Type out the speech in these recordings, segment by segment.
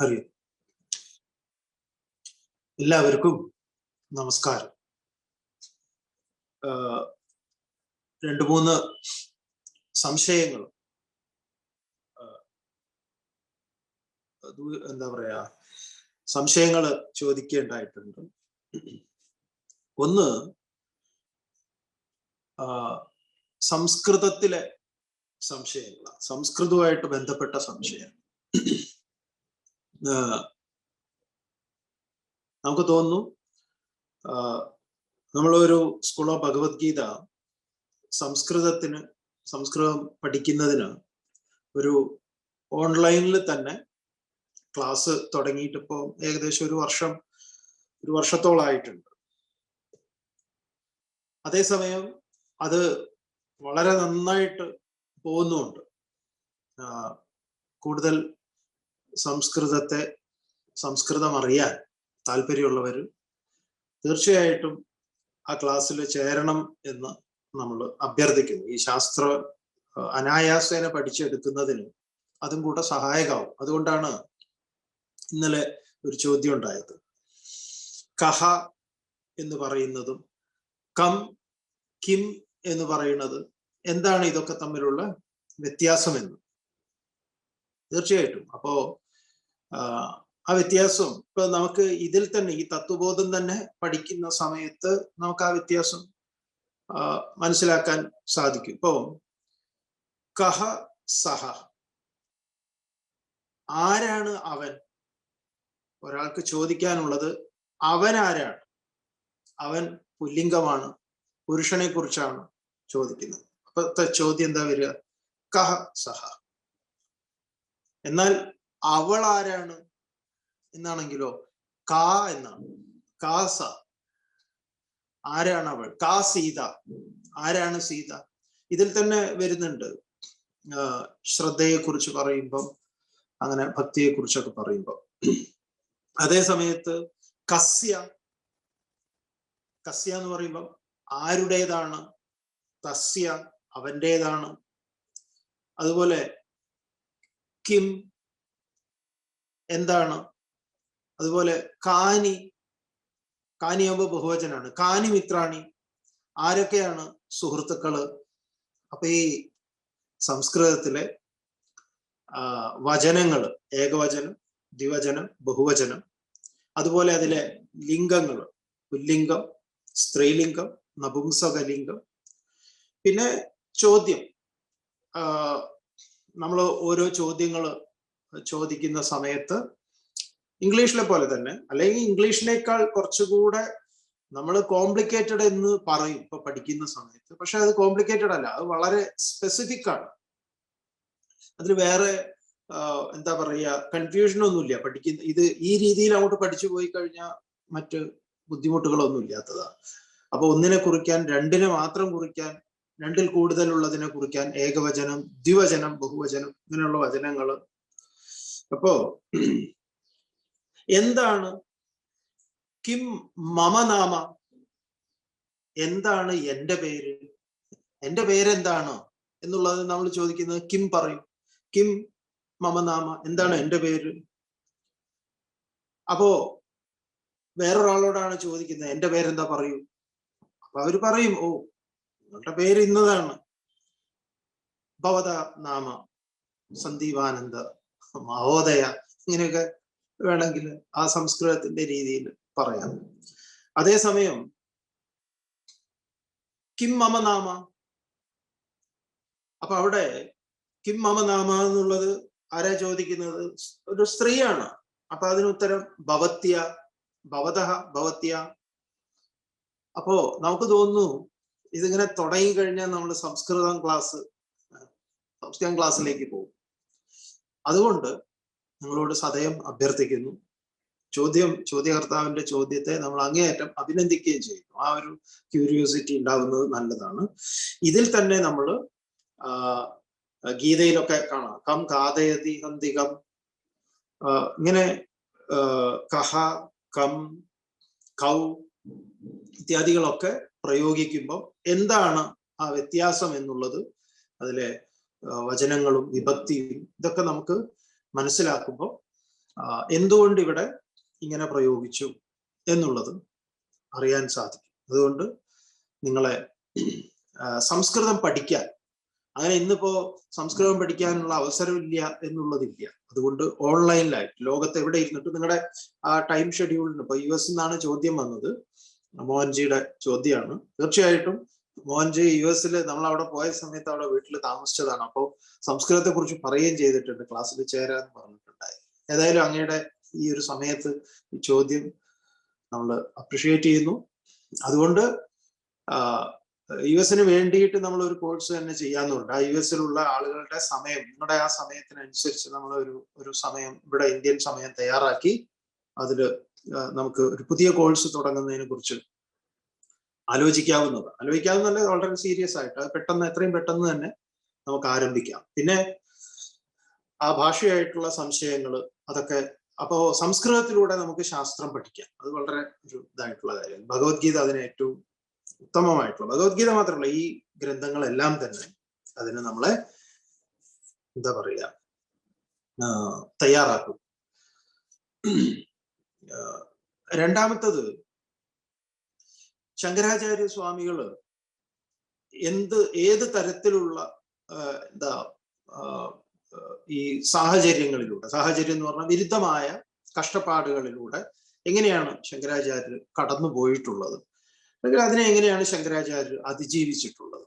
ഹരി. എല്ലാവർക്കും നമസ്കാരം. രണ്ടു മൂന്ന് സംശയങ്ങൾ. എന്താ പറയാ സംശയങ്ങൾ ചോദിക്കേണ്ടായിട്ടുണ്ട്. ഒന്ന് സംസ്കൃതത്തിലെ സംശയങ്ങളാണ്. സംസ്കൃതവുമായിട്ട് ബന്ധപ്പെട്ട സംശയം നമുക്ക് തോന്നുന്നു നമ്മളൊരു സ്കൂൾ ഓഫ് ഭഗവത്ഗീത സംസ്കൃതത്തിന് സംസ്കൃതം പഠിക്കുന്നതിന് ഒരു ഓൺലൈനിൽ തന്നെ ക്ലാസ് തുടങ്ങിയിട്ട് ഇപ്പോൾ ഏകദേശം ഒരു വർഷം ഒരു വർഷത്തോളായിട്ടുണ്ട്. അതേസമയം അത് വളരെ നന്നായിട്ട് പോകുന്നുമുണ്ട്. കൂടുതൽ സംസ്കൃതത്തെ സംസ്കൃതം അറിയാൻ താല്പര്യമുള്ളവർ തീർച്ചയായിട്ടും ആ ക്ലാസ്സിൽ ചേരണം എന്ന് നമ്മൾ അഭ്യർത്ഥിക്കുന്നു. ഈ ശാസ്ത്ര അനായാസേന പഠിച്ചെടുക്കുന്നതിന് അതും കൂടെ സഹായകമാവും. അതുകൊണ്ടാണ് ഇന്നലെ ഒരു ചോദ്യം ഉണ്ടായത് കഹ എന്ന് പറയുന്നതും കം കിം എന്ന് പറയുന്നത് എന്താണ് ഇതൊക്കെ തമ്മിലുള്ള വ്യത്യാസമെന്ന്? തീർച്ചയായിട്ടും. അപ്പോ ആ വ്യത്യാസം ഇപ്പൊ നമുക്ക് ഇതിൽ തന്നെ ഈ തത്വബോധം തന്നെ പഠിക്കുന്ന സമയത്ത് നമുക്ക് ആ വ്യത്യാസം മനസ്സിലാക്കാൻ സാധിക്കും. ഇപ്പോ കഹ സഹ. ആരാണ് അവൻ? ഒരാൾക്ക് ചോദിക്കാനുള്ളത് അവൻ ആരാണ് അവൻ പുല്ലിംഗമാണ് പുരുഷനെ കുറിച്ചാണ് ചോദിക്കുന്നത്. അപ്പത്തെ ചോദ്യം എന്താ വരിക? കഹ സഹ. എന്നാൽ അവൾ ആരാണ് എന്നാണെങ്കിലോ? കാ എന്നാണ്. കാസ. ആരാണ് അവൾ? കാ സീത. ആരാണ് സീത? ഇതിൽ തന്നെ വരുന്നുണ്ട്. ശ്രദ്ധയെ കുറിച്ച് പറയുമ്പം അങ്ങനെ ഭക്തിയെ കുറിച്ചൊക്കെ പറയുമ്പം. അതേ സമയത്ത് കസ്യ. കസ്യ എന്ന് പറയുമ്പം ആരുടേതാണ്? തസ്യ അവന്റേതാണ് അതുപോലെ കിം എന്താണ്? അതുപോലെ കാനി കാനിയാകുമ്പോൾ ബഹുവചനാണ്. കാനി മിത്രാണി. ആരൊക്കെയാണ് സുഹൃത്തുക്കൾ? അപ്പൊ ഈ സംസ്കൃതത്തിലെ വചനങ്ങൾ ഏകവചനം ദ്വിവചനം ബഹുവചനം അതുപോലെ അതിലെ ലിംഗങ്ങൾ പുല്ലിംഗം സ്ത്രീലിംഗം നപുംസകലിംഗം. പിന്നെ ചോദ്യം നമ്മൾ ഓരോ ചോദ്യങ്ങൾ ചോദിക്കുന്ന സമയത്ത് ഇംഗ്ലീഷിലെ പോലെ തന്നെ അല്ലെങ്കിൽ ഇംഗ്ലീഷിനേക്കാൾ കുറച്ചുകൂടെ നമ്മൾ കോംപ്ലിക്കേറ്റഡ് എന്ന് പറയും ഇപ്പൊ പഠിക്കുന്ന സമയത്ത്. പക്ഷെ അത് കോംപ്ലിക്കേറ്റഡ് അല്ല അത് വളരെ സ്പെസിഫിക് ആണ്. അതിൽ വേറെ എന്താ പറയുക കൺഫ്യൂഷൻ ഒന്നുമില്ല. പഠിക്കുന്ന ഇത് ഈ രീതിയിൽ അങ്ങോട്ട് പഠിച്ചു പോയി കഴിഞ്ഞാൽ മറ്റ് ബുദ്ധിമുട്ടുകളൊന്നും ഇല്ലാത്തതാണ് അപ്പൊ ഒന്നിനെ കുറിക്കാൻ രണ്ടിനെ മാത്രം കുറിക്കാൻ രണ്ടിൽ കൂടുതലുള്ളതിനെ കുറിക്കാൻ ഏകവചനം ദ്വിവചനം ബഹുവചനം ഇങ്ങനെയുള്ള വചനങ്ങൾ അപ്പോ എന്താണ്? കിം മമനാമ എന്താണ് എന്റെ പേര്? എന്റെ പേരെന്താണ് എന്നുള്ളത് നമ്മൾ ചോദിക്കുന്നത് കിം പറയും. കിം മമനാമ എന്താണ് എന്റെ പേര്? അപ്പോ വേറൊരാളോടാണ് ചോദിക്കുന്നത് എന്റെ പേരെന്താ പറയൂ? അപ്പൊ അവർ പറയും ഓ നിങ്ങളുടെ പേര് ഇന്നതാണ്. ഭവത നാമ. സന്ദീപാനന്ദ. മഹോദയ ഇങ്ങനെയൊക്കെ വേണമെങ്കിൽ ആ സംസ്കൃതത്തിന്റെ രീതിയിൽ പറയാം. അതേസമയം കിം മമ നാമ. അപ്പൊ അവിടെ കിം മമ നാമ എന്നുള്ളത് ആരാ ചോദിക്കുന്നത്? ഒരു സ്ത്രീയാണ്. അപ്പൊ അതിനുത്തരം ഭവത്യ ഭവത ഭവത്യ. അപ്പോ നമുക്ക് തോന്നുന്നു ഇതിങ്ങനെ തുടങ്ങി കഴിഞ്ഞാൽ നമ്മൾ സംസ്കൃതം ക്ലാസ് സംസ്കൃതം ക്ലാസ്സിലേക്ക് പോകും. അതുകൊണ്ട് നിങ്ങളോട് സദയം അഭ്യർത്ഥിക്കുന്നു. ചോദ്യം ചോദ്യകർത്താവിന്റെ ചോദ്യത്തെ നമ്മൾ അങ്ങേയറ്റം അഭിനന്ദിക്കുകയും ചെയ്യുന്നു. ആ ഒരു ക്യൂരിയോസിറ്റി ഉണ്ടാകുന്നത് നല്ലതാണ്. ഇതിൽ തന്നെ നമ്മൾ ഗീതയിലൊക്കെ കാണാം. കം കാതയതി ഹന്തികം ഇങ്ങനെ കഹ കം കൗ ഇത്യാദികളൊക്കെ പ്രയോഗിക്കുമ്പോൾ എന്താണ് ആ വ്യത്യാസം എന്നുള്ളത് അതിലെ വചനങ്ങളും വിഭക്തിയും ഇതൊക്കെ നമുക്ക് മനസ്സിലാക്കുമ്പോൾ എന്തുകൊണ്ട് ഇവിടെ ഇങ്ങനെ പ്രയോഗിച്ചു എന്നുള്ളത് അറിയാൻ സാധിക്കും. അതുകൊണ്ട് നിങ്ങളെ സംസ്കൃതം പഠിക്കാൻ അങ്ങനെ ഇന്നിപ്പോ സംസ്കൃതം പഠിക്കാനുള്ള അവസരമില്ല എന്നുള്ളതില്ല. അതുകൊണ്ട് ഓൺലൈനിലായിട്ട് ലോകത്ത് എവിടെ ഇരുന്നിട്ട് നിങ്ങളുടെ ആ ടൈം ഷെഡ്യൂളിന് ഇപ്പൊ യു എസ് നിന്നാണ് ചോദ്യം വന്നത് മോഹൻജിയുടെ ചോദ്യമാണ്. തീർച്ചയായിട്ടും മോഹൻജി യു എസിൽ നമ്മൾ അവിടെ പോയ സമയത്ത് അവിടെ വീട്ടിൽ താമസിച്ചതാണ്. അപ്പോൾ സംസ്കൃതത്തെ കുറിച്ച് പറയുകയും ചെയ്തിട്ടുണ്ട് ക്ലാസ്സിൽ ചേരാന്ന് പറഞ്ഞിട്ടുണ്ടായി. ഏതായാലും അങ്ങയുടെ ഈ ഒരു സമയത്ത് ഈ ചോദ്യം നമ്മൾ അപ്രിഷിയേറ്റ് ചെയ്യുന്നു. അതുകൊണ്ട് യു എസിന് വേണ്ടിയിട്ട് നമ്മൾ ഒരു കോഴ്സ് തന്നെ ചെയ്യാന്നുണ്ട്. ആ യു എസിലുള്ള ആളുകളുടെ സമയം നിങ്ങളുടെ ആ സമയത്തിനനുസരിച്ച് നമ്മൾ ഒരു ഒരു സമയം ഇവിടെ ഇന്ത്യൻ സമയം തയ്യാറാക്കി അതിൽ നമുക്ക് ഒരു പുതിയ കോഴ്സ് തുടങ്ങുന്നതിനെ കുറിച്ച് ആലോചിക്കാവുന്നത്. ആലോചിക്കാവുന്നതല്ല വളരെ സീരിയസ് ആയിട്ട്. അത് പെട്ടെന്ന് എത്രയും പെട്ടെന്ന് തന്നെ നമുക്ക് ആരംഭിക്കാം. പിന്നെ ആ ഭാഷയായിട്ടുള്ള സംശയങ്ങൾ അതൊക്കെ അപ്പോ സംസ്കൃതത്തിലൂടെ നമുക്ക് ശാസ്ത്രം പഠിക്കാം. അത് വളരെ ഒരു ഇതായിട്ടുള്ള കാര്യം. ഭഗവത്ഗീത അതിന് ഏറ്റവും ഉത്തമമായിട്ടുള്ള ഭഗവത്ഗീത മാത്രമല്ല ഈ ഗ്രന്ഥങ്ങളെല്ലാം തന്നെ അതിന് നമ്മളെ എന്താ പറയുക തയ്യാറാക്കും. രണ്ടാമത്തത് ശങ്കരാചാര്യ സ്വാമികൾ എന്ത് ഏത് തരത്തിലുള്ള എന്താ ഈ സാഹചര്യങ്ങളിലൂടെ സാഹചര്യം എന്ന് പറഞ്ഞാൽ വിരുദ്ധമായ കഷ്ടപ്പാടുകളിലൂടെ എങ്ങനെയാണ് ശങ്കരാചാര്യർ കടന്നു പോയിട്ടുള്ളത്? അല്ലെങ്കിൽ അതിനെ എങ്ങനെയാണ് ശങ്കരാചാര്യർ അതിജീവിച്ചിട്ടുള്ളത്?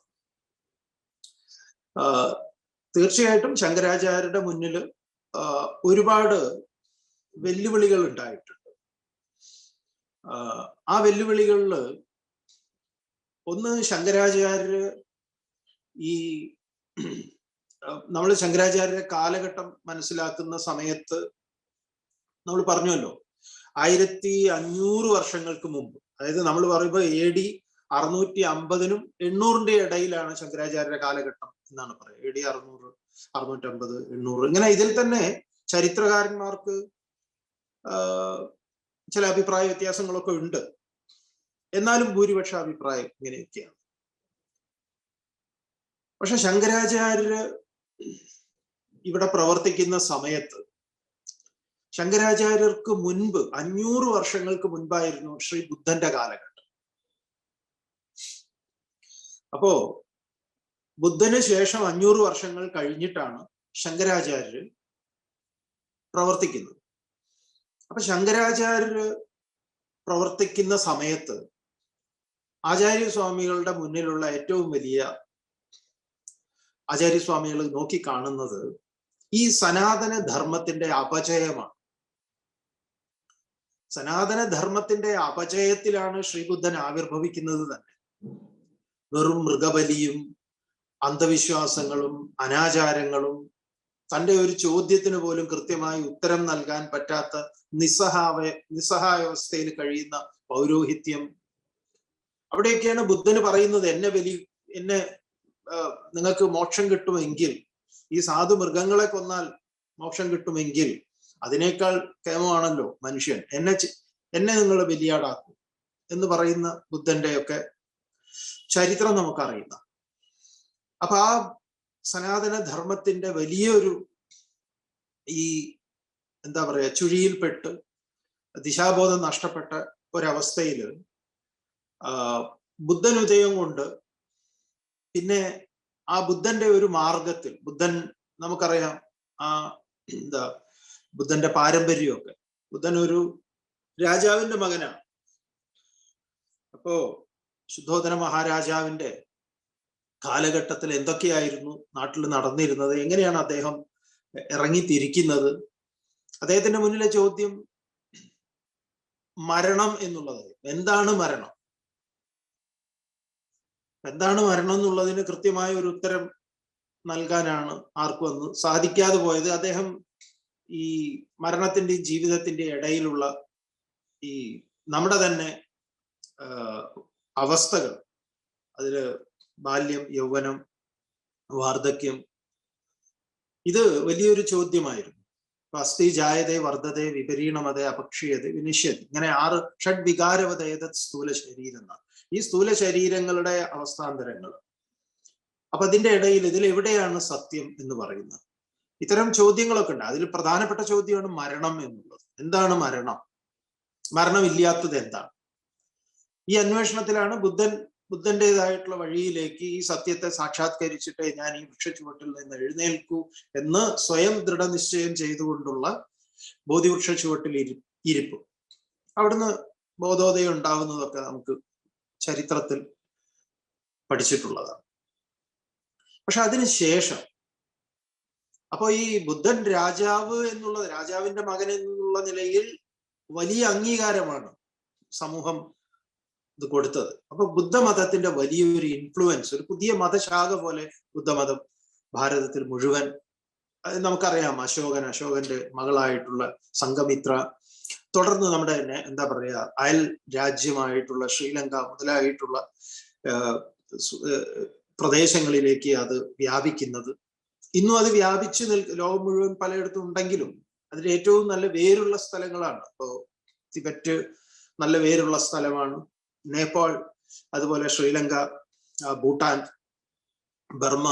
തീർച്ചയായിട്ടും ശങ്കരാചാര്യരുടെ മുന്നിൽ ഒരുപാട് വെല്ലുവിളികൾ ഉണ്ടായിട്ടുണ്ട്. ആ വെല്ലുവിളികളിൽ ഒന്ന് ശങ്കരാചാര്യര് ഈ നമ്മൾ ശങ്കരാചാര്യ കാലഘട്ടം മനസ്സിലാക്കുന്ന സമയത്ത് നമ്മൾ പറഞ്ഞല്ലോ ആയിരത്തി അഞ്ഞൂറ് വർഷങ്ങൾക്ക് മുമ്പ് അതായത് നമ്മൾ പറയുമ്പോൾ എ ഡി അറുന്നൂറ്റി അമ്പതിനും എണ്ണൂറിന്റെ ഇടയിലാണ് ശങ്കരാചാര്യ കാലഘട്ടം എന്നാണ് പറയുന്നത്. എ ഡി അറുന്നൂറ് അറുന്നൂറ്റമ്പത് എണ്ണൂറ് ഇങ്ങനെ ഇതിൽ തന്നെ ചരിത്രകാരന്മാർക്ക് ചില അഭിപ്രായ വ്യത്യാസങ്ങളൊക്കെ ഉണ്ട്. എന്നാലും ഭൂരിപക്ഷ അഭിപ്രായം ഇങ്ങനെയൊക്കെയാണ്. പക്ഷെ ശങ്കരാചാര്യര് ഇവിടെ പ്രവർത്തിക്കുന്ന സമയത്ത് ശങ്കരാചാര്യർക്ക് മുൻപ് അഞ്ഞൂറ് വർഷങ്ങൾക്ക് മുൻപായിരുന്നു ശ്രീ ബുദ്ധന്റെ കാലഘട്ടം. അപ്പോ ബുദ്ധന് ശേഷം അഞ്ഞൂറ് വർഷങ്ങൾ കഴിഞ്ഞിട്ടാണ് ശങ്കരാചാര്യർ പ്രവർത്തിക്കുന്നത്. അപ്പൊ ശങ്കരാചാര്യര് പ്രവർത്തിക്കുന്ന സമയത്ത് ആചാര്യസ്വാമികളുടെ മുന്നിലുള്ള ഏറ്റവും വലിയ ആചാര്യസ്വാമികൾ നോക്കിക്കാണുന്നത് ഈ സനാതന ധർമ്മത്തിന്റെ അപജയമാണ്. സനാതന ധർമ്മത്തിന്റെ അപജയത്തിലാണ് ശ്രീബുദ്ധൻ ആവിർഭവിക്കുന്നത് തന്നെ. വെറും മൃഗബലിയും അന്ധവിശ്വാസങ്ങളും അനാചാരങ്ങളും തന്റെ ഒരു ചോദ്യത്തിന് പോലും കൃത്യമായി ഉത്തരം നൽകാൻ പറ്റാത്ത നിസ്സഹാവ നിസ്സഹായാവസ്ഥയിൽ കഴിയുന്ന പൗരോഹിത്യം അവിടെയൊക്കെയാണ് ബുദ്ധന് പറയുന്നത് എന്നെ വലിയ എന്നെ നിങ്ങൾക്ക് മോക്ഷം കിട്ടുമെങ്കിൽ ഈ സാധു മൃഗങ്ങളെ കൊന്നാൽ മോക്ഷം കിട്ടുമെങ്കിൽ അതിനേക്കാൾ കേമമാണല്ലോ മനുഷ്യൻ. എന്നെ എന്നെ നിങ്ങൾ ബലിയാടാക്കും എന്ന് പറയുന്ന ബുദ്ധന്റെയൊക്കെ ചരിത്രം നമുക്കറിയുന്ന. അപ്പൊ ആ സനാതന ധർമ്മത്തിന്റെ വലിയൊരു ഈ എന്താ പറയാ ചുഴിയിൽപ്പെട്ട് ദിശാബോധം നഷ്ടപ്പെട്ട ഒരവസ്ഥയിൽ ബുദ്ധനുദയം കൊണ്ട് പിന്നെ ആ ബുദ്ധന്റെ ഒരു മാർഗത്തിൽ ബുദ്ധൻ നമുക്കറിയാം ആ എന്താ ബുദ്ധന്റെ പാരമ്പര്യമൊക്കെ. ബുദ്ധൻ ഒരു രാജാവിന്റെ മകനാണ്. അപ്പോ ശുദ്ധോധന മഹാരാജാവിന്റെ കാലഘട്ടത്തിൽ എന്തൊക്കെയായിരുന്നു നാട്ടിൽ നടന്നിരുന്നത് എങ്ങനെയാണ് അദ്ദേഹം ഇറങ്ങിത്തിരിക്കുന്നത്? അദ്ദേഹത്തിന്റെ മുന്നിലെ ചോദ്യം മരണം എന്നുള്ളത് എന്താണ് മരണം? എന്താണ് മരണം എന്നുള്ളതിന് കൃത്യമായ ഒരു ഉത്തരം നൽകാനാണ് ആർക്കും അന്ന് സാധിക്കാതെ പോയത് അദ്ദേഹം ഈ മരണത്തിന്റെ ജീവിതത്തിന്റെ ഇടയിലുള്ള ഈ നമ്മുടെ തന്നെ അവസ്ഥകൾ. അതിൽ ബാല്യം യൗവനം വാർദ്ധക്യം. ഇത് വലിയൊരു ചോദ്യമായിരുന്നു. അസ്ഥി ജായതേ വർദ്ധതേ വിപരീണമതേ അപക്ഷീയത വിനിശ്യതി ഇങ്ങനെ ആറ് ഷഡ് വികാരവതേത സ്ഥൂല ശരീരം എന്നാണ് ഈ സ്ഥൂല ശരീരങ്ങളുടെ അവസ്ഥാന്തരങ്ങൾ. അപ്പൊ അതിന്റെ ഇടയിൽ ഇതിൽ എവിടെയാണ് സത്യം എന്ന് പറയുന്നത്? ഇത്തരം ചോദ്യങ്ങളൊക്കെ ഉണ്ട്. അതിൽ പ്രധാനപ്പെട്ട ചോദ്യമാണ് മരണം എന്നുള്ളത്. എന്താണ് മരണം? മരണമില്ലാത്തത് എന്താണ്? ഈ അന്വേഷണത്തിലാണ് ബുദ്ധൻ ബുദ്ധന്റേതായിട്ടുള്ള വഴിയിലേക്ക് ഈ സത്യത്തെ സാക്ഷാത്കരിച്ചിട്ട് ഞാൻ ഈ വൃക്ഷച്ചുവട്ടിൽ നിന്ന് എഴുന്നേൽക്കൂ എന്ന് സ്വയം ദൃഢനിശ്ചയം ചെയ്തുകൊണ്ടുള്ള ബോധിവൃക്ഷ ചുവട്ടിൽ ഇരി ഇരിപ്പ്. അവിടുന്ന് ബോധോദയം ഉണ്ടാവുന്നതൊക്കെ നമുക്ക് ചരിത്രത്തിൽ പഠിച്ചിട്ടുള്ളതാണ്. പക്ഷെ അതിന് ശേഷം അപ്പൊ ഈ ബുദ്ധൻ രാജാവ് എന്നുള്ളത് രാജാവിന്റെ മകൻ എന്നുള്ള നിലയിൽ വലിയ അംഗീകാരമാണ് സമൂഹം ഇത് കൊടുത്തത്. അപ്പൊ ബുദ്ധമതത്തിന്റെ വലിയൊരു ഇൻഫ്ലുവൻസ് ഒരു പുതിയ മതശാഖ പോലെ ബുദ്ധമതം ഭാരതത്തിൽ മുഴുവൻ നമുക്കറിയാം അശോകൻ അശോകന്റെ മകളായിട്ടുള്ള സംഘമിത്ര തുടർന്ന് നമ്മുടെ തന്നെ എന്താ പറയുക അയൽ രാജ്യമായിട്ടുള്ള ശ്രീലങ്ക മുതലായിട്ടുള്ള പ്രദേശങ്ങളിലേക്ക് അത് വ്യാപിക്കുന്നത്. ഇന്നും അത് വ്യാപിച്ചു നിൽ ലോകം മുഴുവൻ പലയിടത്തും ഉണ്ടെങ്കിലും അതിൽ ഏറ്റവും നല്ല വേരുള്ള സ്ഥലങ്ങളാണ്. ഇപ്പോ തിബറ്റ് നല്ല വേരുള്ള സ്ഥലമാണ്. നേപ്പാൾ അതുപോലെ ശ്രീലങ്ക ഭൂട്ടാൻ ബർമ്മ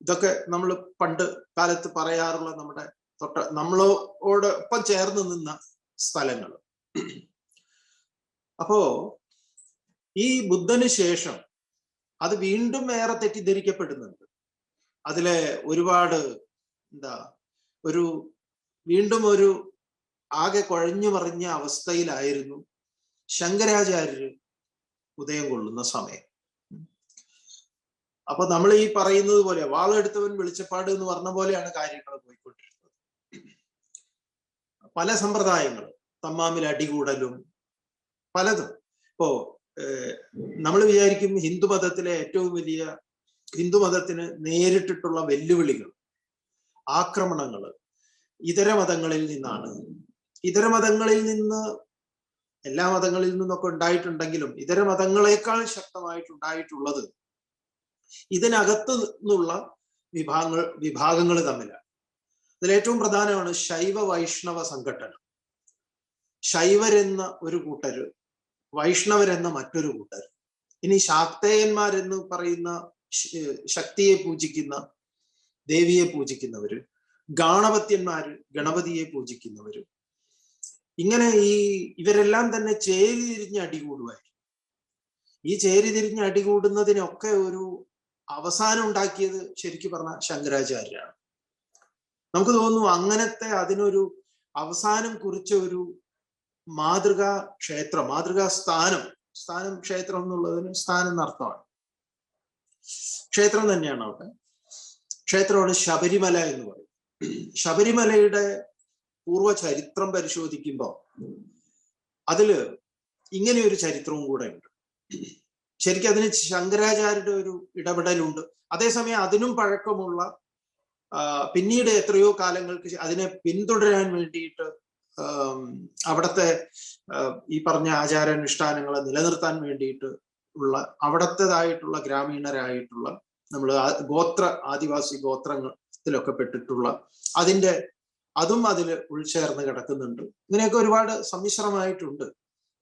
ഇതൊക്കെ നമ്മൾ പണ്ട് കാലത്ത് പറയാറുള്ള നമ്മുടെ തൊട്ട നമ്മളോടൊപ്പം ചേർന്ന് നിന്ന സ്ഥലങ്ങൾ അപ്പോ ഈ ബുദ്ധന് ശേഷം അത് വീണ്ടും ഏറെ തെറ്റിദ്ധരിക്കപ്പെടുന്നുണ്ട്. അതിലെ ഒരുപാട് എന്താ ഒരു വീണ്ടും ഒരു ആകെ കുഴഞ്ഞു മറിഞ്ഞ അവസ്ഥയിലായിരുന്നു ശങ്കരാചാര്യർ ഉദയം കൊള്ളുന്ന സമയം. അപ്പൊ നമ്മൾ ഈ പറയുന്നത് പോലെ വാളെടുത്തവൻ വെളിച്ചപ്പാട് എന്ന് പറഞ്ഞ പോലെയാണ് കാര്യങ്ങൾ പോയിക്കൊണ്ടിരുന്നത്. പല സമ്പ്രദായങ്ങൾ തമ്മാമിൽ അടികൂടലും പലതും. ഇപ്പോ നമ്മൾ വിചാരിക്കും ഹിന്ദു മതത്തിലെ ഏറ്റവും വലിയ ഹിന്ദു മതത്തിന് നേരിട്ടിട്ടുള്ള വെല്ലുവിളികൾ ആക്രമണങ്ങൾ ഇതര മതങ്ങളിൽ നിന്നാണ്. ഇതര മതങ്ങളിൽ നിന്ന് എല്ലാ മതങ്ങളിൽ നിന്നൊക്കെ ഉണ്ടായിട്ടുണ്ടെങ്കിലും ഇതര മതങ്ങളെക്കാൾ ശക്തമായിട്ടുണ്ടായിട്ടുള്ളത് ഇതിനകത്ത് നിന്നുള്ള വിഭാഗങ്ങൾ വിഭാഗങ്ങൾ തമ്മിലാണ്. അതിൽ ഏറ്റവും പ്രധാനമാണ് ശൈവ വൈഷ്ണവ സംഘടന ശൈവരെന്ന ഒരു കൂട്ടര് വൈഷ്ണവരെന്ന മറ്റൊരു കൂട്ടർ ഇനി ശാക്തേയന്മാരെന്ന് പറയുന്ന ശക്തിയെ പൂജിക്കുന്ന ദേവിയെ പൂജിക്കുന്നവര് ഗാണപത്യന്മാര് ഗണപതിയെ പൂജിക്കുന്നവര് ഇങ്ങനെ ഈ ഇവരെല്ലാം തന്നെ ചേരിതിരിഞ്ഞ് അടികൂടുമായിരുന്നു ഈ ചേരിതിരിഞ്ഞ് അടികൂടുന്നതിനൊക്കെ ഒരു അവസാനം ഉണ്ടാക്കിയത് ശരിക്കും പറഞ്ഞ ശങ്കരാചാര്യരാണ്. നമുക്ക് തോന്നുന്നു അങ്ങനത്തെ അതിനൊരു അവസാനം കുറിച്ച ഒരു മാതൃകാ ക്ഷേത്രം മാതൃകാ സ്ഥാനം സ്ഥാനം ക്ഷേത്രം എന്നുള്ളതിന് സ്ഥാനം എന്നർത്ഥമാണ് ക്ഷേത്രം തന്നെയാണ് അവിടെ. ക്ഷേത്രമാണ് ശബരിമല എന്ന് പറയും. ശബരിമലയുടെ പൂർവ ചരിത്രം പരിശോധിക്കുമ്പോൾ അതിൽ ഇങ്ങനെ ഒരു ചരിത്രവും കൂടെ ഉണ്ട്. ശരിക്കും അതിന് ശങ്കരാചാര്യരുടെ ഒരു ഇടപെടലുണ്ട്. അതേസമയം അതിനും പഴക്കമുള്ള പിന്നീട് എത്രയോ കാലങ്ങൾക്ക് അതിനെ പിന്തുടരാൻ വേണ്ടിയിട്ട് അവിടുത്തെ ഈ പറഞ്ഞ ആചാരാനുഷ്ഠാനങ്ങളെ നിലനിർത്താൻ വേണ്ടിയിട്ട് ഉള്ള അവിടത്തേതായിട്ടുള്ള ഗ്രാമീണരായിട്ടുള്ള നമ്മൾ ഗോത്ര ആദിവാസി ഗോത്രത്തിലൊക്കെ പെട്ടിട്ടുള്ള അതിന്റെ അതും അതിൽ ഉൾച്ചേർന്ന് കിടക്കുന്നുണ്ട്. ഇങ്ങനെയൊക്കെ ഒരുപാട് സമ്മിശ്രമായിട്ടുണ്ട്.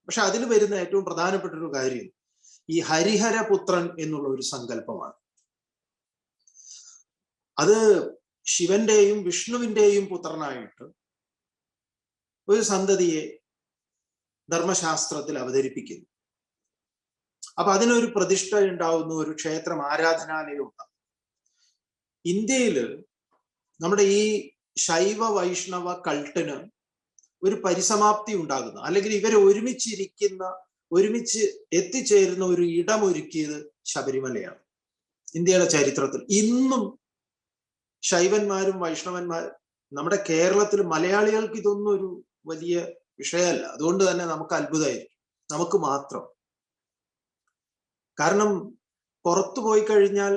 പക്ഷെ അതിൽ വരുന്ന ഏറ്റവും പ്രധാനപ്പെട്ട ഒരു കാര്യം ഈ ഹരിഹരപുത്രൻ എന്നുള്ള ഒരു സങ്കല്പമാണ്. അത് ശിവന്റെയും വിഷ്ണുവിന്റെയും പുത്രനായിട്ട് ഒരു സന്തതിയെ ധർമ്മശാസ്ത്രത്തിൽ അവതരിപ്പിക്കുന്നു. അപ്പൊ അതിനൊരു പ്രതിഷ്ഠ ഉണ്ടാവുന്നു ഒരു ക്ഷേത്രം ആരാധനാലയം ഇന്ത്യയിൽ നമ്മുടെ ഈ ശൈവ വൈഷ്ണവ കൾട്ടിന് ഒരു പരിസമാപ്തി ഉണ്ടാകുന്നു. അല്ലെങ്കിൽ ഇവർ ഒരുമിച്ചിരിക്കുന്ന ഒരുമിച്ച് എത്തിച്ചേരുന്ന ഒരു ഇടമൊരുക്കിയത് ശബരിമലയാണ്. ഇന്ത്യയുടെ ചരിത്രത്തിൽ ഇന്നും ശൈവന്മാരും വൈഷ്ണവന്മാരും നമ്മുടെ കേരളത്തിൽ മലയാളികൾക്ക് ഇതൊന്നും ഒരു വലിയ വിഷയമല്ല. അതുകൊണ്ട് തന്നെ നമുക്ക് അത്ഭുതമായിരിക്കും. നമുക്ക് മാത്രം. കാരണം പുറത്തു പോയി കഴിഞ്ഞാൽ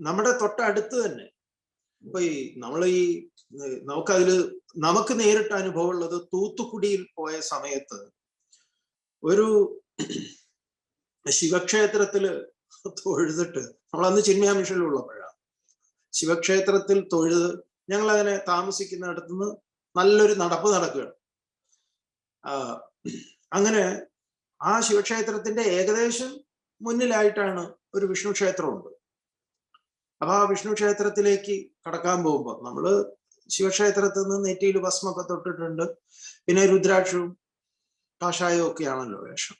നമ്മുടെ തൊട്ടടുത്ത് തന്നെ. ഇപ്പൊ ഈ നമ്മൾ ഈ നമുക്കതിൽ നമുക്ക് നേരിട്ട് അനുഭവമുള്ളത് തൂത്തുക്കുടിയിൽ പോയ സമയത്ത് ഒരു ശിവക്ഷേത്രത്തിൽ തൊഴുതിട്ട് നമ്മൾ അന്ന് ചിന്മയാ മിഷനിലുള്ളപ്പോഴാണ് ശിവക്ഷേത്രത്തിൽ തൊഴുത് ഞങ്ങൾ അതിനെ താമസിക്കുന്നിടത്തുനിന്ന് നല്ലൊരു നടപ്പ് നടക്കുകയാണ്. അങ്ങനെ ആ ശിവക്ഷേത്രത്തിന്റെ ഏകദേശം മുന്നിലായിട്ടാണ് ഒരു വിഷ്ണു ക്ഷേത്രമുണ്ട്. അപ്പൊ ആ വിഷ്ണു ക്ഷേത്രത്തിലേക്ക് കടക്കാൻ പോകുമ്പോൾ നമ്മൾ ശിവക്ഷേത്രത്തിൽ നിന്ന് നെറ്റിയിൽ ഭസ്മൊക്കെ തൊട്ടിട്ടുണ്ട്. പിന്നെ രുദ്രാക്ഷവും കാഷായവും ഒക്കെയാണല്ലോ വേഷം.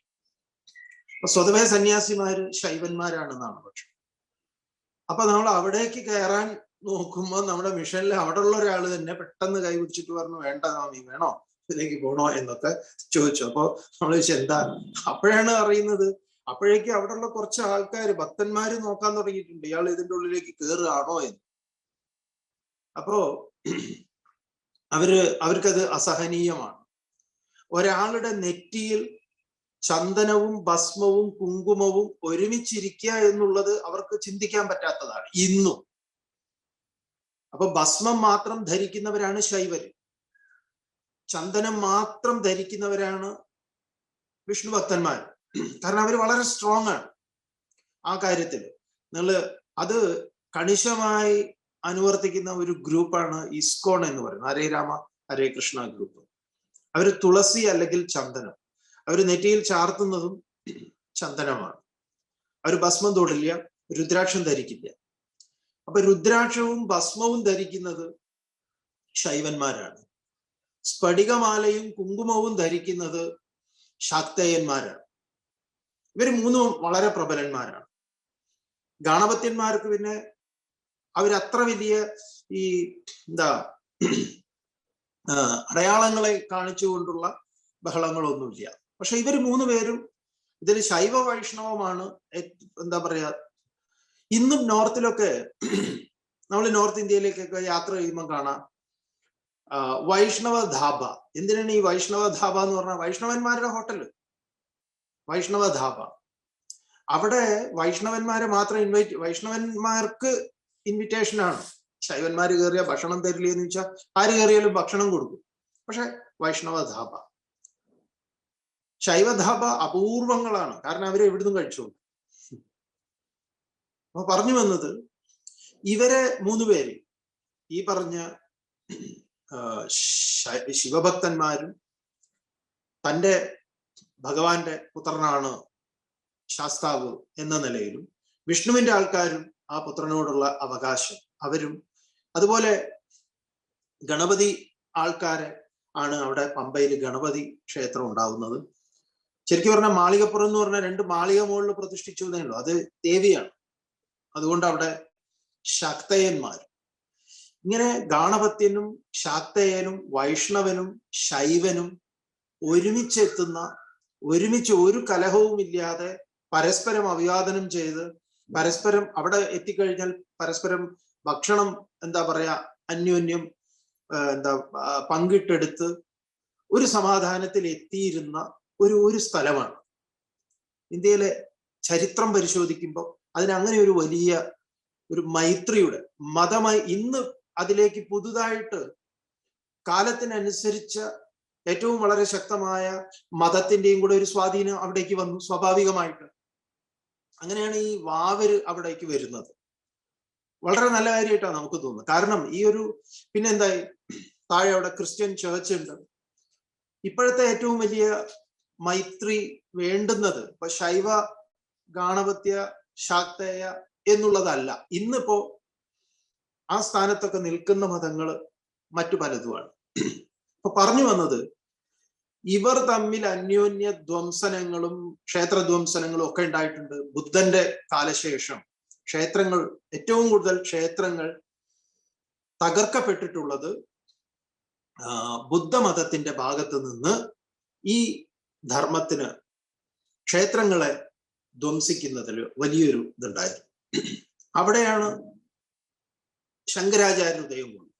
അപ്പൊ സ്വതവേ സന്യാസിമാര് ശൈവന്മാരാണെന്നാണ് പക്ഷം. അപ്പൊ നമ്മൾ അവിടേക്ക് കയറാൻ നോക്കുമ്പോൾ നമ്മുടെ മിഷനിൽ അവിടെ ഉള്ള ഒരാൾ തന്നെ പെട്ടെന്ന് കൈ പിടിച്ചിട്ട് പറഞ്ഞു വേണ്ട നീ വേണോ? ഇതിലേക്ക് പോണോ? എന്നൊക്കെ ചോദിച്ചു. അപ്പൊ നമ്മൾ ചോദിച്ചു എന്താ? അപ്പോഴാണ് അറിയുന്നത്. അപ്പോഴേക്കും അവിടെയുള്ള കുറച്ച് ആൾക്കാർ ഭക്തന്മാര് നോക്കാൻ തുടങ്ങിയിട്ടുണ്ട്. ഇയാൾ ഇതിന്റെ ഉള്ളിലേക്ക് കയറുകയാണോ എന്ന്. അപ്പോ അവർ അവർക്കത് അസഹനീയമാണ്. ഒരാളുടെ നെറ്റിയിൽ ചന്ദനവും ഭസ്മവും കുങ്കുമവും ഒരുമിച്ചിരിക്കുക എന്നുള്ളത് അവർക്ക് ചിന്തിക്കാൻ പറ്റാത്തതാണ് ഇന്നും. അപ്പൊ ഭസ്മം മാത്രം ധരിക്കുന്നവരാണ് ശൈവര്. ചന്ദനം മാത്രം ധരിക്കുന്നവരാണ് വിഷ്ണു ഭക്തന്മാർ കാരണം അവർ വളരെ സ്ട്രോങ് ആണ് ആ കാര്യത്തിൽ നിങ്ങൾ അത് കണിശമായി അനുവർത്തിക്കുന്ന ഒരു ഗ്രൂപ്പാണ് ഇസ്കോൺ എന്ന് പറയുന്നത്. ഹരേ രാമ ഹരേ കൃഷ്ണ ഗ്രൂപ്പ്. അവർ തുളസി അല്ലെങ്കിൽ ചന്ദനം. അവർ നെറ്റിയിൽ ചാർത്തുന്നതും ചന്ദനമാണ്. അവർ ഭസ്മം തൊടില്ല രുദ്രാക്ഷം ധരിക്കില്ല. അപ്പൊ രുദ്രാക്ഷവും ഭസ്മവും ധരിക്കുന്നത് ശൈവന്മാരാണ്. സ്ഫടികമാലയും കുങ്കുമവും ധരിക്കുന്നത് ശാക്തേയന്മാരാണ്. ഇവർ മൂന്നും വളരെ പ്രബലന്മാരാണ്. ഗാണപത്യന്മാർക്ക് പിന്നെ അവരത്ര വലിയ ഈ എന്താ അടയാളങ്ങളെ കാണിച്ചുകൊണ്ടുള്ള ബഹളങ്ങളൊന്നുമില്ല. പക്ഷെ ഇവർ മൂന്ന് പേരും ഇതിൽ ശൈവ വൈഷ്ണവമാണ് എന്താ പറയാ ഇന്നും നോർത്തിലൊക്കെ നമ്മൾ നോർത്ത് ഇന്ത്യയിലേക്കൊക്കെ യാത്ര ചെയ്യുമ്പോൾ കാണാം. വൈഷ്ണവ ധാബ. എന്തിനാണ് ഈ വൈഷ്ണവ ധാബ എന്ന് പറഞ്ഞാൽ വൈഷ്ണവന്മാരുടെ ഹോട്ടൽ. വൈഷ്ണവ ധാബ. അവിടെ വൈഷ്ണവന്മാരെ മാത്രം ഇൻവൈറ്റ് വൈഷ്ണവന്മാർക്ക് ഇൻവിറ്റേഷൻ ആണ്. ശൈവന്മാർ കയറിയ ഭക്ഷണം തരില്ല എന്ന് വെച്ചാൽ ആര് കയറിയാലും ഭക്ഷണം കൊടുക്കും. പക്ഷെ വൈഷ്ണവ ധാബ. ശൈവധാബ അപൂർവങ്ങളാണ്. കാരണം അവരെ എവിടുന്നും കഴിച്ചു അപ്പൊ പറഞ്ഞു വന്നത് ഇവരെ മൂന്ന് പേര്. ഈ പറഞ്ഞ ശിവഭക്തന്മാരും തന്റെ ഭഗവാന്റെ പുത്രനാണ് ശാസ്താവ് എന്ന നിലയിലും വിഷ്ണുവിന്റെ ആൾക്കാരും ആ പുത്രനോടുള്ള അവകാശം അവരും. അതുപോലെ ഗണപതി ആൾക്കാരെ ആണ് അവിടെ പമ്പയിൽ ഗണപതി ക്ഷേത്രം ഉണ്ടാവുന്നത്. ശരിക്കും പറഞ്ഞാൽ മാളികപ്പുറം എന്ന് പറഞ്ഞാൽ രണ്ട് മാളിക മുകളിൽ പ്രതിഷ്ഠിച്ചു എന്നേ ഉള്ളൂ. അത് ദേവിയാണ്. അതുകൊണ്ട് അവിടെ ശക്തയന്മാർ. ഇങ്ങനെ ഗാണപത്യനും ശാക്തയനും വൈഷ്ണവനും ശൈവനും ഒരുമിച്ചെത്തുന്ന ഒരുമിച്ച് ഒരു കലഹവും ഇല്ലാതെ പരസ്പരം അഭിവാദനം ചെയ്ത് പരസ്പരം അവിടെ എത്തിക്കഴിഞ്ഞാൽ പരസ്പരം ഭക്ഷണം എന്താ പറയാ അന്യോന്യം എന്താ പങ്കിട്ടെടുത്ത് ഒരു സമാധാനത്തിൽ എത്തിയിരുന്ന ഒരു ഒരു സ്ഥലമാണ്. ഇന്ത്യയിലെ ചരിത്രം പരിശോധിക്കുമ്പോൾ അതിനങ്ങനെ ഒരു വലിയ ഒരു മൈത്രിയുടെ മതമായി ഇന്ന് അതിലേക്ക് പുതുതായിട്ട് കാലത്തിനനുസരിച്ച് ഏറ്റവും വളരെ ശക്തമായ മതത്തിന്റെയും കൂടെ ഒരു സ്വാധീനം അവിടേക്ക് വന്നു സ്വാഭാവികമായിട്ട്. അങ്ങനെയാണ് ഈ വാവര് അവിടേക്ക് വരുന്നത്. വളരെ നല്ല കാര്യമായിട്ടാണ് നമുക്ക് തോന്നുന്നത്. കാരണം ഈ ഒരു പിന്നെ എന്തായി താഴെ അവിടെ ക്രിസ്ത്യൻ ചേർച്ച് ഉണ്ട്. ഇപ്പോഴത്തെ ഏറ്റവും വലിയ മൈത്രി വേണ്ടുന്നത്. ഇപ്പൊ ശൈവ ഗാണപത്യ ശാക്തേയ എന്നുള്ളതല്ല. ഇന്നിപ്പോ ആ സ്ഥാനത്തൊക്കെ നിൽക്കുന്ന മതങ്ങൾ മറ്റു പലതുമാണ്. അപ്പൊ പറഞ്ഞു വന്നത് ഇവർ തമ്മിൽ അന്യോന്യ ധ്വംസനങ്ങളും ക്ഷേത്രധ്വംസനങ്ങളും ഒക്കെ ഉണ്ടായിട്ടുണ്ട്. ബുദ്ധന്റെ കാലശേഷം ക്ഷേത്രങ്ങൾ ഏറ്റവും കൂടുതൽ ക്ഷേത്രങ്ങൾ തകർക്കപ്പെട്ടിട്ടുള്ളത് ബുദ്ധമതത്തിന്റെ ഭാഗത്ത് നിന്ന് ഈ ധർമ്മത്തിന് ക്ഷേത്രങ്ങളെ ധ്വംസിക്കുന്നതിൽ വലിയൊരു ഇതുണ്ടായിരുന്നു. അവിടെയാണ് ശങ്കരാചാര്യ ഉദയം കൊണ്ടു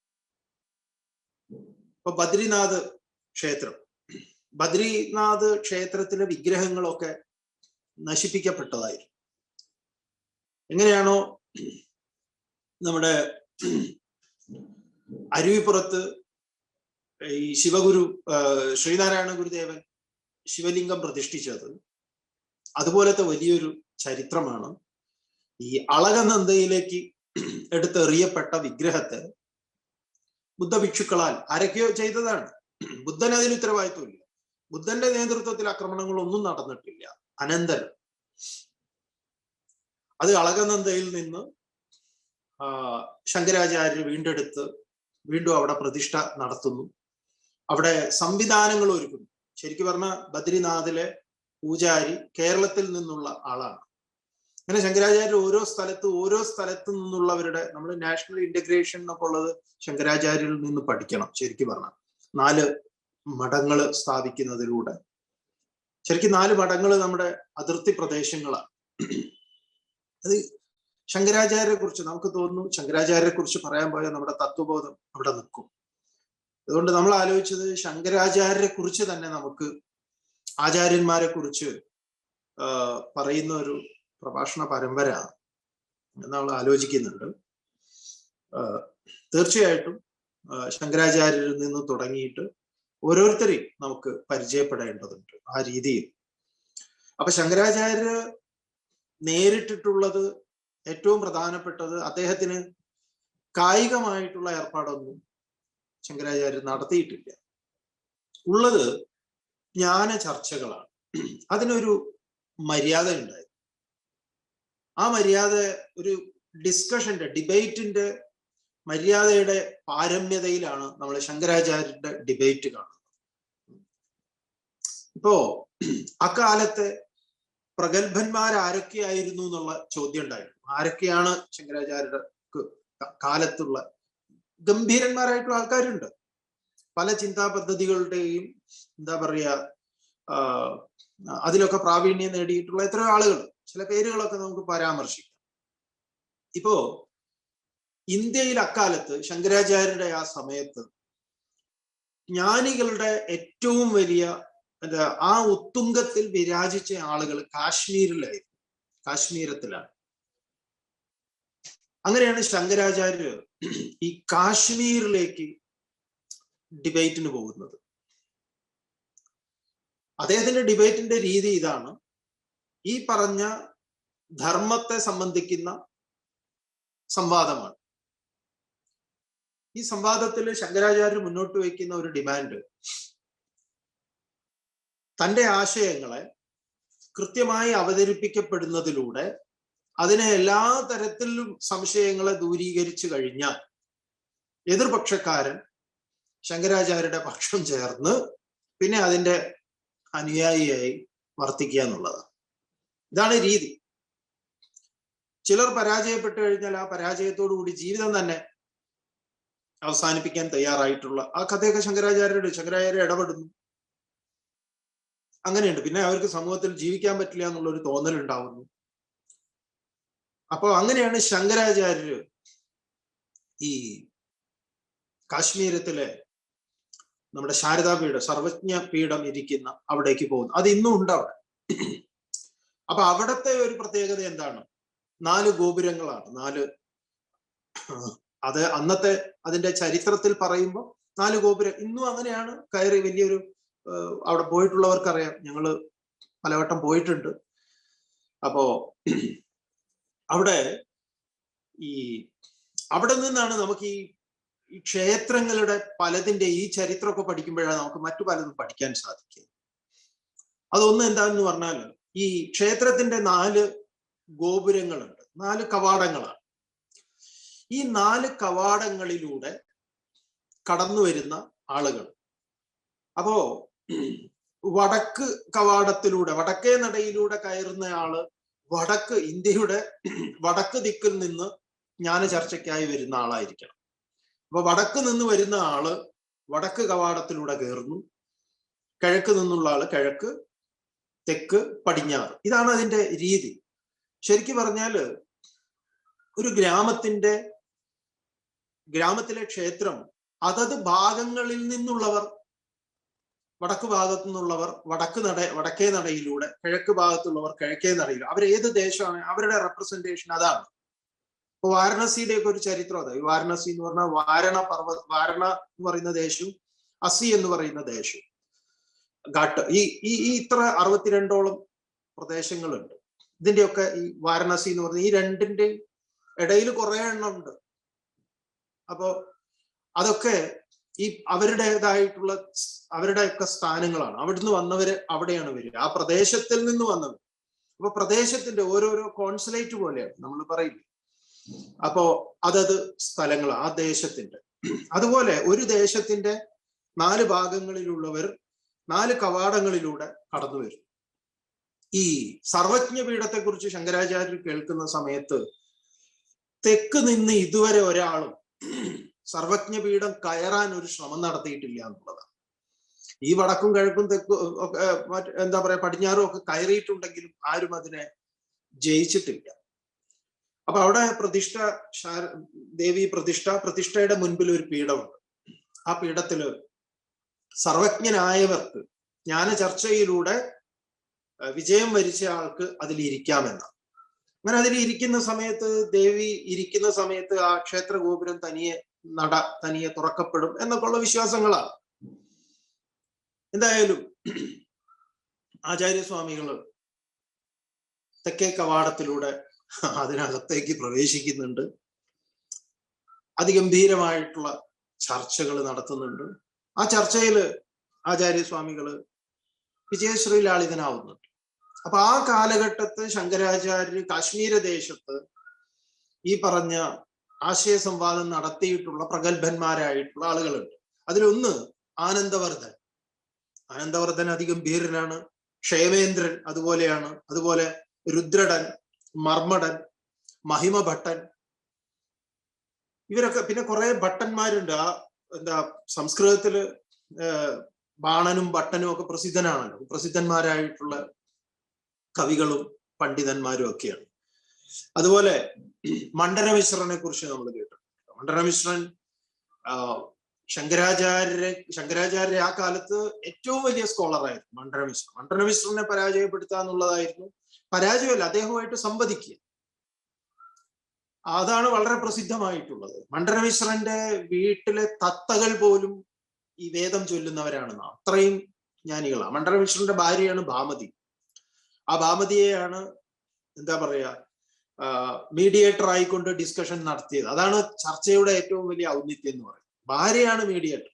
ഇപ്പൊ ബദ്രിനാഥ് ക്ഷേത്രം. ബദ്രിനാഥ് ക്ഷേത്രത്തിലെ വിഗ്രഹങ്ങളൊക്കെ നശിപ്പിക്കപ്പെട്ടതായിരുന്നു. എങ്ങനെയാണോ നമ്മുടെ അരുവിപ്പുറത്ത് ഈ ശിവഗുരു ശ്രീനാരായണ ഗുരുദേവൻ ശിവലിംഗം പ്രതിഷ്ഠിച്ചത്. അതുപോലത്തെ വലിയൊരു ചരിത്രമാണ്. ഈ അളകനന്ദയിലേക്ക് എടുത്തെറിയപ്പെട്ട വിഗ്രഹത്തെ ബുദ്ധഭിക്ഷുക്കളാൽ ആരൊക്കെയോ ചെയ്തതാണ്. ബുദ്ധൻ അതിന് ഉത്തരവാദിത്വമില്ല. ബുദ്ധന്റെ നേതൃത്വത്തിൽ ആക്രമണങ്ങളൊന്നും നടന്നിട്ടില്ല. അനന്തരം അത് അളകനന്ദയിൽ നിന്ന് ശങ്കരാചാര്യർ വീണ്ടെടുത്ത് വീണ്ടും അവിടെ പ്രതിഷ്ഠ നടത്തുന്നു. അവിടെ സംവിധാനങ്ങൾ ഒരുക്കുന്നു. ശരിക്കും പറഞ്ഞ ബദ്രിനാഥിലെ പൂജാരി കേരളത്തിൽ നിന്നുള്ള ആളാണ്. അങ്ങനെ ശങ്കരാചാര്യർ ഓരോ സ്ഥലത്ത് ഓരോ സ്ഥലത്തു നിന്നുള്ളവരുടെ നമ്മൾ നാഷണൽ ഇന്റഗ്രേഷൻ എന്നൊക്കെ ഉള്ളത് ശങ്കരാചാര്യരിൽ നിന്ന് പഠിക്കണം ശരിക്കും പറഞ്ഞാൽ നാല് മഠങ്ങൾ സ്ഥാപിക്കുന്നതിലൂടെ. ശരിക്കും നാല് മഠങ്ങൾ നമ്മുടെ അതിർത്തി പ്രദേശങ്ങളാണ്. അത് ശങ്കരാചാര്യരെ കുറിച്ച് നമുക്ക് തോന്നുന്നു ശങ്കരാചാര്യരെ കുറിച്ച് പറയാൻ പോയാൽ നമ്മുടെ തത്വബോധം അവിടെ നിൽക്കും. അതുകൊണ്ട് നമ്മൾ ആലോചിച്ചത് ശങ്കരാചാര്യരെ കുറിച്ച് തന്നെ നമുക്ക് ആചാര്യന്മാരെ കുറിച്ച് പറയുന്ന ഒരു പ്രഭാഷണ പരമ്പര നമ്മൾ ആലോചിക്കുന്നുണ്ട്. തീർച്ചയായിട്ടും ശങ്കരാചാര്യരിൽ നിന്ന് തുടങ്ങിയിട്ട് ഓരോരുത്തരെയും നമുക്ക് പരിചയപ്പെടേണ്ടതുണ്ട് ആ രീതിയിൽ. അപ്പൊ ശങ്കരാചാര്യ നേരിട്ടിട്ടുള്ളത് ഏറ്റവും പ്രധാനപ്പെട്ടത് അദ്ദേഹത്തിന് കായികമായിട്ടുള്ള ഏർപ്പാടൊന്നും ശങ്കരാചാര്യർ നടത്തിയിട്ടില്ല. ഉള്ളത് ജ്ഞാന ചർച്ചകളാണ്. അതിനൊരു മര്യാദ ഉണ്ടായി ആ മര്യാദ ഒരു ഡിസ്കഷന്റെ ഡിബേറ്റിന്റെ മര്യാദയുടെ പാരമ്യതയിലാണ് നമ്മൾ ശങ്കരാചാര്യന്റെ ഡിബേറ്റ് കാണുന്നത്. ഇപ്പോ അക്കാലത്തെ പ്രഗത്ഭന്മാർ ആരൊക്കെയായിരുന്നു എന്നുള്ള ചോദ്യം ഉണ്ടായിരുന്നു. ആരൊക്കെയാണ് ശങ്കരാചാര്യർക്ക് കാലത്തുള്ള ഗംഭീരന്മാരായിട്ടുള്ള ആൾക്കാരുണ്ട്. പല ചിന്താ പദ്ധതികളുടെയും എന്താ പറയുക അതിലൊക്കെ പ്രാവീണ്യം നേടിയിട്ടുള്ള എത്രയോ ആളുകൾ ചില പേരുകളൊക്കെ നമുക്ക് പരാമർശിക്കാം. ഇപ്പോ ഇന്ത്യയിൽ അക്കാലത്ത് ശങ്കരാചാര്യരുടെ ആ സമയത്ത് ജ്ഞാനികളുടെ ഏറ്റവും വലിയ എന്താ ആ ഉത്തുംഗത്തിൽ വിരാജിച്ച ആളുകൾ കാശ്മീരിലായിരുന്നു. കാശ്മീരത്തിലാണ്. അങ്ങനെയാണ് ശങ്കരാചാര്യർ ഈ കാശ്മീരിലേക്ക് ഡിബേറ്റിന് പോകുന്നത്. അദ്ദേഹത്തിന്റെ ഡിബേറ്റിന്റെ രീതി ഇതാണ്. ഈ പറഞ്ഞ ധർമ്മത്തെ സംബന്ധിക്കുന്ന സംവാദമാണ്. ഈ സംവാദത്തിൽ ശങ്കരാചാര്യർ മുന്നോട്ട് വയ്ക്കുന്ന ഒരു ഡിമാൻഡ് തന്റെ ആശയങ്ങളെ കൃത്യമായി അവതരിപ്പിക്കപ്പെടുന്നതിലൂടെ അതിനെ എല്ലാ തരത്തിലും സംശയങ്ങളെ ദൂരീകരിച്ചു കഴിഞ്ഞാൽ എതിർപക്ഷക്കാരൻ ശങ്കരാചാര്യരുടെ പക്ഷം ചേർന്ന് പിന്നെ അതിന്റെ അനുയായിയായി വർത്തിക്കുക എന്നുള്ളതാണ്. ഇതാണ് രീതി. ചിലർ പരാജയപ്പെട്ടു കഴിഞ്ഞാൽ ആ പരാജയത്തോടു കൂടി ജീവിതം തന്നെ അവസാനിപ്പിക്കാൻ തയ്യാറായിട്ടുള്ള ആ കഥയൊക്കെ ശങ്കരാചാര്യരുടെ ശങ്കരാചാര്യ ഇടപെടുന്നു. അങ്ങനെയുണ്ട്. പിന്നെ അവർക്ക് സമൂഹത്തിൽ ജീവിക്കാൻ പറ്റില്ല എന്നുള്ള ഒരു തോന്നൽ ഉണ്ടാവുന്നു അപ്പോൾ അങ്ങനെയാണ് ശങ്കരാചാര്യര് ഈ കാശ്മീരത്തിലെ നമ്മുടെ ശാരദാപീഠം സർവജ്ഞ പീഠം ഇരിക്കുന്ന അവിടേക്ക് പോകുന്നു അത് ഇന്നും ഉണ്ട് അവിടെ. അപ്പൊ അവിടത്തെ ഒരു പ്രത്യേകത എന്താണ്? നാല് ഗോപുരങ്ങളാണ്. നാല് അത് അന്നത്തെ അതിന്റെ ചരിത്രത്തിൽ പറയുമ്പോൾ നാല് ഗോപുരം. ഇന്നും അങ്ങനെയാണ് കയറി വലിയൊരു അവിടെ പോയിട്ടുള്ളവർക്കറിയാം. ഞങ്ങൾ പലവട്ടം പോയിട്ടുണ്ട്. അപ്പോ അവിടെ ഈ അവിടെ നിന്നാണ് നമുക്ക് ഈ ഈ ക്ഷേത്രങ്ങളുടെ പലതിന്റെ ഈ ചരിത്രമൊക്കെ പഠിക്കുമ്പോഴാണ് നമുക്ക് മറ്റു പലതും പഠിക്കാൻ സാധിക്കുക. അതൊന്ന് എന്താണെന്ന് പറഞ്ഞാൽ ഈ ക്ഷേത്രത്തിന്റെ നാല് ഗോപുരങ്ങളുണ്ട്. നാല് കവാടങ്ങളാണ്. ഈ നാല് കവാടങ്ങളിലൂടെ കടന്നു വരുന്ന ആളുകൾ. അപ്പോ വടക്ക് കവാടത്തിലൂടെ വടക്കേ നടയിലൂടെ കയറുന്ന ആൾ വടക്ക് ഇന്ത്യയുടെ വടക്ക് ദിക്കിൽ നിന്ന് ജ്ഞാന ചർച്ചയ്ക്കായി വരുന്ന ആളായിരിക്കണം. അപ്പൊ വടക്ക് നിന്ന് വരുന്ന ആൾ വടക്ക് കവാടത്തിലൂടെ കയറുന്നു. കിഴക്ക് നിന്നുള്ള ആൾ കിഴക്ക് തെക്ക് പടിഞ്ഞാറ്. ഇതാണ് അതിന്റെ രീതി. ശരിക്കു പറഞ്ഞാൽ ഒരു ഗ്രാമത്തിന്റെ ഗ്രാമത്തിലെ ക്ഷേത്രം അതത് ഭാഗങ്ങളിൽ നിന്നുള്ളവർ വടക്ക് ഭാഗത്തു നിന്നുള്ളവർ വടക്ക് നട വടക്കേ നടയിലൂടെ കിഴക്ക് ഭാഗത്തുള്ളവർ കിഴക്കേ നടയിലൂടെ. അവർ ഏത് ദേശമാണ്? അവരുടെ റെപ്രസെന്റേഷൻ അതാണ്. ഇപ്പൊ വാരണസിയുടെ ഒക്കെ ഒരു ചരിത്രം അതായത് വാരണസി എന്ന് പറഞ്ഞാൽ വാരണ പർവത വാരണ എന്ന് പറയുന്ന ദേശവും അസി എന്ന് പറയുന്ന ദേശവും. ഘാട്ട് ഈ ഈ ഇത്ര അറുപത്തിരണ്ടോളം പ്രദേശങ്ങളുണ്ട്. ഇതിന്റെയൊക്കെ ഈ വാരണസി എന്ന് പറഞ്ഞ ഈ രണ്ടിന്റെ ഇടയിൽ കുറെ എണ്ണം ഉണ്ട്. അപ്പോ അതൊക്കെ ഈ അവരുടേതായിട്ടുള്ള അവരുടെയൊക്കെ സ്ഥാനങ്ങളാണ്. അവിടുന്ന് വന്നവര് അവിടെയാണ് വരിക. ആ പ്രദേശത്തിൽ നിന്ന് വന്നവർ അപ്പൊ പ്രദേശത്തിന്റെ ഓരോരോ കോൺസുലേറ്റ് പോലെയാണ്. നമ്മൾ പറയില്ലേ? അപ്പോ അതത് സ്ഥലങ്ങൾ ആ ദേശത്തിന്റെ. അതുപോലെ ഒരു ദേശത്തിന്റെ നാല് ഭാഗങ്ങളിലുള്ളവർ നാല് കവാടങ്ങളിലൂടെ കടന്നു വരും. ഈ സർവജ്ഞ പീഠത്തെ കുറിച്ച് ശങ്കരാചാര്യർ കേൾക്കുന്ന സമയത്ത് തെക്ക് നിന്ന് ഇതുവരെ ഒരാളും സർവജ്ഞ പീഠം കയറാൻ ഒരു ശ്രമം നടത്തിയിട്ടില്ല എന്നുള്ളതാണ് ഈ വടക്കും കിഴക്കും തെക്കും ഒക്കെ എന്താ പറയാ പടിഞ്ഞാറും ഒക്കെ കയറിയിട്ടുണ്ടെങ്കിലും ആരും അതിനെ ജയിച്ചിട്ടില്ല. അപ്പൊ അവിടെ പ്രതിഷ്ഠ ദേവി പ്രതിഷ്ഠ പ്രതിഷ്ഠയുടെ മുൻപിൽ ഒരു പീഠമുണ്ട്. ആ പീഠത്തിൽ സർവജ്ഞനായവർക്ക് ജ്ഞാന ചർച്ചയിലൂടെ വിജയം വരിച്ച ആൾക്ക് അതിൽ ഇരിക്കാമെന്ന് അങ്ങനെ അതിലിരിക്കുന്ന സമയത്ത് ദേവി ഇരിക്കുന്ന സമയത്ത് ആ ക്ഷേത്ര ഗോപുരം തനിയെ നട തനിയെ തുറക്കപ്പെടും എന്നൊക്കെയുള്ള വിശ്വാസങ്ങളാണ്. എന്തായാലും ആചാര്യസ്വാമികൾ തെക്കേ കവാടത്തിലൂടെ അതിനകത്തേക്ക് പ്രവേശിക്കുന്നുണ്ട്. അതിഗംഭീരമായിട്ടുള്ള ചർച്ചകൾ നടത്തുന്നുണ്ട്. ആ ചർച്ചയിൽ ആചാര്യസ്വാമികൾ വിജയശ്രീ ലാളിതനാവുന്നുണ്ട് അപ്പൊ ആ കാലഘട്ടത്ത് ശങ്കരാചാര്യ കാശ്മീര ദേശത്ത് ഈ പറഞ്ഞ ആശയ സംവാദം നടത്തിയിട്ടുള്ള പ്രഗത്ഭന്മാരായിട്ടുള്ള ആളുകളുണ്ട്. അതിലൊന്ന് ആനന്ദവർദ്ധൻ. ആനന്ദവർദ്ധൻ അതിഗംഭീരനാണ് ക്ഷേമേന്ദ്രൻ അതുപോലെയാണ്. അതുപോലെ രുദ്രടൻ മർമ്മടൻ മഹിമഭട്ടൻ. ഇവരൊക്കെ പിന്നെ കുറെ ഭട്ടന്മാരുണ്ട്. ആ എന്താ സംസ്കൃതത്തിൽ ബാണനും ഭട്ടനും ഒക്കെ പ്രസിദ്ധനാണല്ലോ. പ്രസിദ്ധന്മാരായിട്ടുള്ള കവികളും പണ്ഡിതന്മാരും ഒക്കെയാണ്. അതുപോലെ മണ്ഡലമിശ്രനെ കുറിച്ച് നമ്മൾ കേട്ടു. മണ്ഡലമിശ്രൻ ശങ്കരാചാര്യ ശങ്കരാചാര്യ ആ കാലത്ത് ഏറ്റവും വലിയ സ്കോളറായിരുന്നു മണ്ഡലമിശ്രൻ. മണ്ഡലമിശ്രനെ പരാജയപ്പെടുത്തുക എന്നുള്ളതായിരുന്നു പരാജയമല്ല അദ്ദേഹവുമായിട്ട് സംവദിക്കുക. അതാണ് വളരെ പ്രസിദ്ധമായിട്ടുള്ളത്. മണ്ഡലമിശ്രന്റെ വീട്ടിലെ തത്തകൾ പോലും ഈ വേദം ചൊല്ലുന്നവരാണെന്ന് അത്രയും ജ്ഞാനികളാണ്. മണ്ഡലമിശ്രന്റെ ഭാര്യയാണ് ഭാമതി. ആ ഭാമതിയെയാണ് എന്താ പറയാ മീഡിയേറ്റർ ആയിക്കൊണ്ട് ഡിസ്കഷൻ നടത്തിയത്. അതാണ് ചർച്ചയുടെ ഏറ്റവും വലിയ ഔന്നിത്യം എന്ന് പറയുന്നത്. ഭാര്യയാണ് മീഡിയേറ്റർ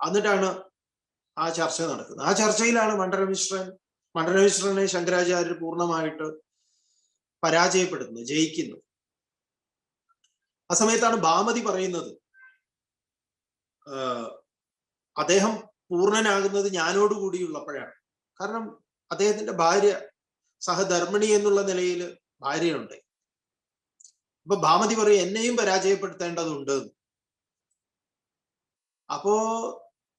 എന്നിട്ടാണ് ആ ചർച്ച നടക്കുന്നത്. ആ ചർച്ചയിലാണ് മണ്ഡലമിശ്രൻ മണ്ഡലമിശ്രനെ ശങ്കരാചാര്യർ പൂർണമായിട്ട് പരാജയപ്പെടുന്നത് ജയിക്കുന്നു ആ സമയത്താണ് ഭാമതി പറയുന്നത് അദ്ദേഹം പൂർണനാകുന്നത് ഞാനോടുകൂടിയുള്ളപ്പോഴാണ്. കാരണം അദ്ദേഹത്തിന്റെ ഭാര്യ സഹധർമ്മിണി എന്നുള്ള നിലയിൽ ഭാര്യയുണ്ട്. അപ്പൊ ഭാമതി പറയും എന്നെയും പരാജയപ്പെടുത്തേണ്ടതുണ്ട്. അപ്പോ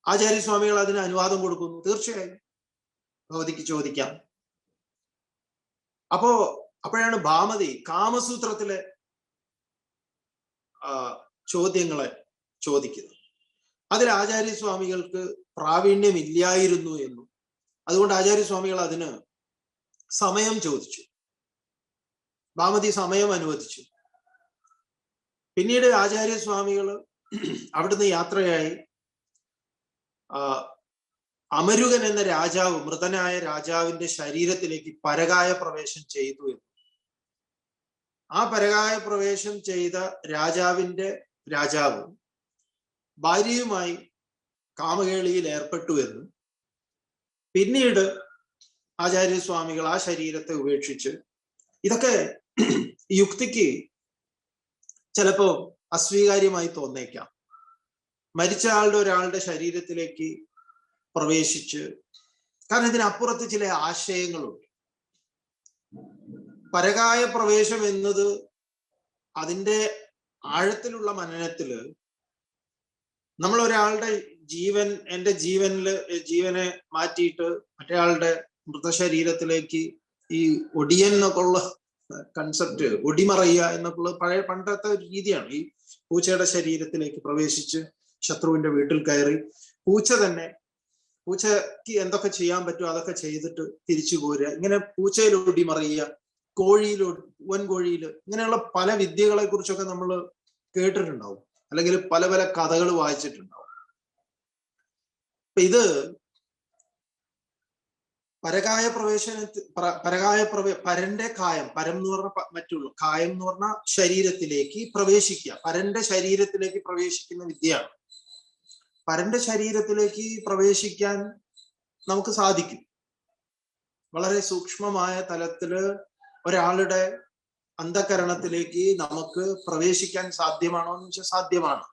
ആചാര്യസ്വാമികൾ അതിന് അനുവാദം കൊടുക്കുന്നു. തീർച്ചയായും. ഭഗവതിക്ക് ചോദിക്കാം. അപ്പോ അപ്പോഴാണ് ഭാമതി കാമസൂത്രത്തിലെ ചോദ്യങ്ങളെ ചോദിക്കുന്നത്. അതിൽ ആചാര്യസ്വാമികൾക്ക് പ്രാവീണ്യമില്ലായിരുന്നു എന്നും അതുകൊണ്ട് ആചാര്യസ്വാമികൾ അതിന് സമയം ചോദിച്ചു. ഭാമതി സമയം അനുവദിച്ചു. പിന്നീട് ആചാര്യസ്വാമികൾ അവിടുന്ന് യാത്രയായി. അമരുകൻ എന്ന രാജാവ് മൃതനായ രാജാവിന്റെ ശരീരത്തിലേക്ക് പരകായ പ്രവേശം ചെയ്തു എന്ന്. ആ പരകായ പ്രവേശം ചെയ്ത രാജാവിന്റെ രാജാവ് ഭാര്യയുമായി കാമകേളിയിൽ ഏർപ്പെട്ടു എന്നും. പിന്നീട് ആചാര്യസ്വാമികൾ ആ ശരീരത്തെ ഉപേക്ഷിച്ച് ഇതൊക്കെ യുക്തിക്ക് ചിലപ്പോ അസ്വീകാര്യമായി തോന്നേക്കാം. മരിച്ച ആളുടെ ഒരാളുടെ ശരീരത്തിലേക്ക് പ്രവേശിച്ച് കാരണം ഇതിനപ്പുറത്ത് ചില ആശയങ്ങളുണ്ട്. പരകായ പ്രവേശം എന്നത് അതിന്റെ ആഴത്തിലുള്ള മനനത്തിൽ നമ്മൾ ഒരാളുടെ ജീവൻ എന്റെ ജീവനിൽ ജീവനെ മാറ്റിയിട്ട് മറ്റേയാളുടെ മൃതശരീരത്തിലേക്ക് ഈ ഒടിയൻ എന്നൊക്കെ ഉള്ള കൺസെപ്റ്റ് ഒടിമറയുക എന്നൊക്കെയുള്ള പഴയ പണ്ടത്തെ ഒരു രീതിയാണ്. ഈ പൂച്ചയുടെ ശരീരത്തിലേക്ക് പ്രവേശിച്ച് ശത്രുവിന്റെ വീട്ടിൽ കയറി പൂച്ച തന്നെ പൂച്ചക്ക് എന്തൊക്കെ ചെയ്യാൻ പറ്റുമോ അതൊക്കെ ചെയ്തിട്ട് തിരിച്ചു പോരുക. ഇങ്ങനെ പൂച്ചയിൽ ഒടിമറിയുക കോഴിയിൽ വൻ കോഴിയിൽ ഇങ്ങനെയുള്ള പല വിദ്യകളെ കുറിച്ചൊക്കെ നമ്മൾ കേട്ടിട്ടുണ്ടാവും. അല്ലെങ്കിൽ പല പല കഥകൾ വായിച്ചിട്ടുണ്ടാവും. അപ്പൊ ഇത് പരകായ പ്രവേശനത്തിൽ പരകായ പ്രവേ പരന്റെ കായം പരം എന്ന് പറഞ്ഞ മറ്റുള്ള കായം എന്ന് പറഞ്ഞ ശരീരത്തിലേക്ക് പ്രവേശിക്കുക. പരന്റെ ശരീരത്തിലേക്ക് പ്രവേശിക്കുന്ന വിദ്യയാണ്. പരന്റെ ശരീരത്തിലേക്ക് പ്രവേശിക്കാൻ നമുക്ക് സാധിക്കും. വളരെ സൂക്ഷ്മമായ തലത്തിൽ ഒരാളുടെ അന്ധകരണത്തിലേക്ക് നമുക്ക് പ്രവേശിക്കാൻ സാധ്യമാണോ എന്ന് വെച്ചാൽ സാധ്യമാണ്.